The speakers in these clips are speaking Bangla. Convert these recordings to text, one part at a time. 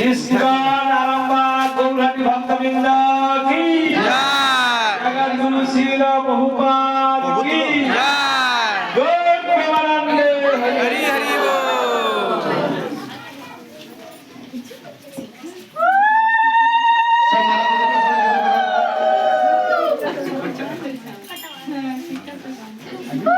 ইস্কন আরামবাগ গৌরহাটি ভক্তবৃন্দ কি? জগৎগুরু শিল বহুপাদ কি? গৌর প্রেমানন্দে হরি হরি এখন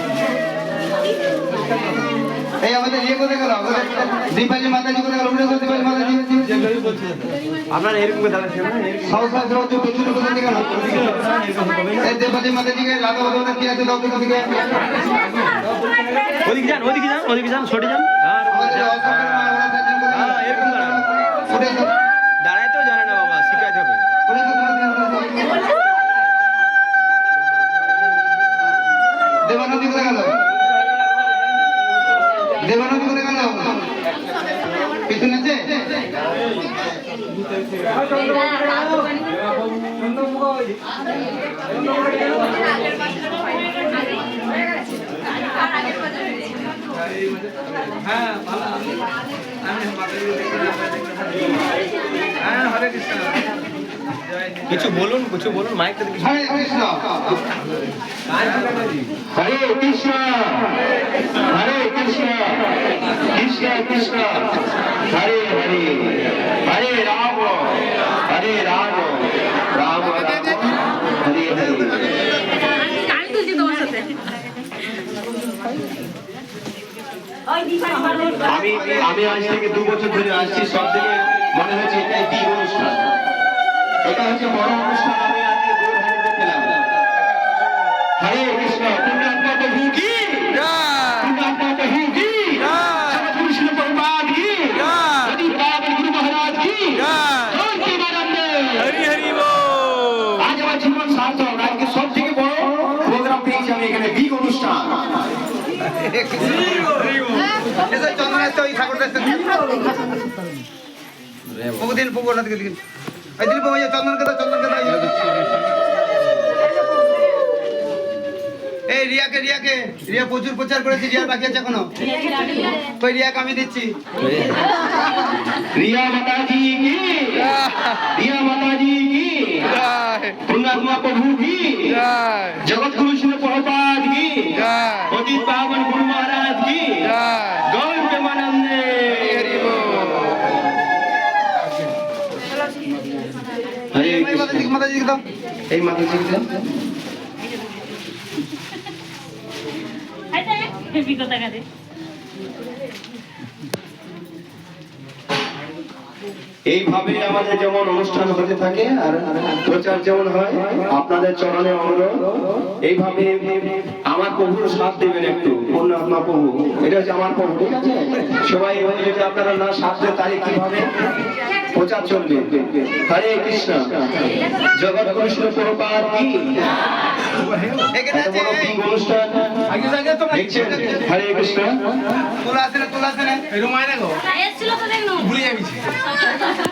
এই আমাদের ইয়ে কোথায় গেল আমাদের দীপালি মাতাজি কোথায় গেল উঠে দীপালি মাতাজি। আপনার এরকম না কোথা থেকে গেল। এই দেবালি মাতাজি কে রাধা মাধব কি আছে দাও কোথা থেকে ওদিকে যান ওদিকে যান ওদিকে যান সরে যান। আর আমাদের অসংখ্য মা ওরা থাকছেন কোথায়? হ্যাঁ, এরকম দাঁড়ান। দাঁড়াইতেও জানে না বাবা শিখাইতে হবে। দেবানন্দী কোথায় গেল? দেবানন্দী গেল হ্যাঁ ভালো হ্যাঁ হরে কৃষ্ণ কিছু বলুন কিছু বলুন মাইকটা কিছু হরে কৃষ্ণ। হরে কৃষ্ণ। হরে কৃষ্ণ। কৃষ্ণ হরে হরে হরে রাম হরে রাম রাম হরে হরে আমি আমি আজ থেকে দু বছর ধরে আসছি, সব থেকে মনে হচ্ছে এটাই বিগ অনুষ্ঠান। এটা হচ্ছে বড় অনুষ্ঠান, আমি আমি এই দিলীপ ভাই চন্দন কথা রিয়া প্রচুর প্রচার করেছে রিয়ার বাকি আছে এখনও। ওই রিয়াকে আমি দিচ্ছি। রিয়া মাতাজি রিয়া মাতাজি কি? पुण्यात्मा प्रभु की जगत गुरु श्री प्रभुपाद की पतित पावन गुरु महाराज की गौर प्रेमानंद हरे এই कृष्ण মাতাজি মাতাজিকে দাও এই মাতা জি কে এইভাবে আমাদের যেমন অনুষ্ঠান হতে থাকে আর প্রচার যেমন হয় আপনাদের চরণে অনুরোধ। এইভাবে আমার প্রভুর সাথ দেবেন একটু পূর্ণাত্মা প্রভু। এটা হচ্ছে আমার প্রভু ঠিক আছে? সবাই এভাবে যদি আপনারা না সাথ দেন তাহলে কীভাবে? প্রচার চলবে। হরে কৃষ্ণ। জগৎ কৃষ্ণ প্রপাত কি? অনুষ্ঠান। দেখছেন? হরে কৃষ্ণ। তোলা আছে না তোলা আছে না রুমায় দেখো দেখুন ভুলে যাবি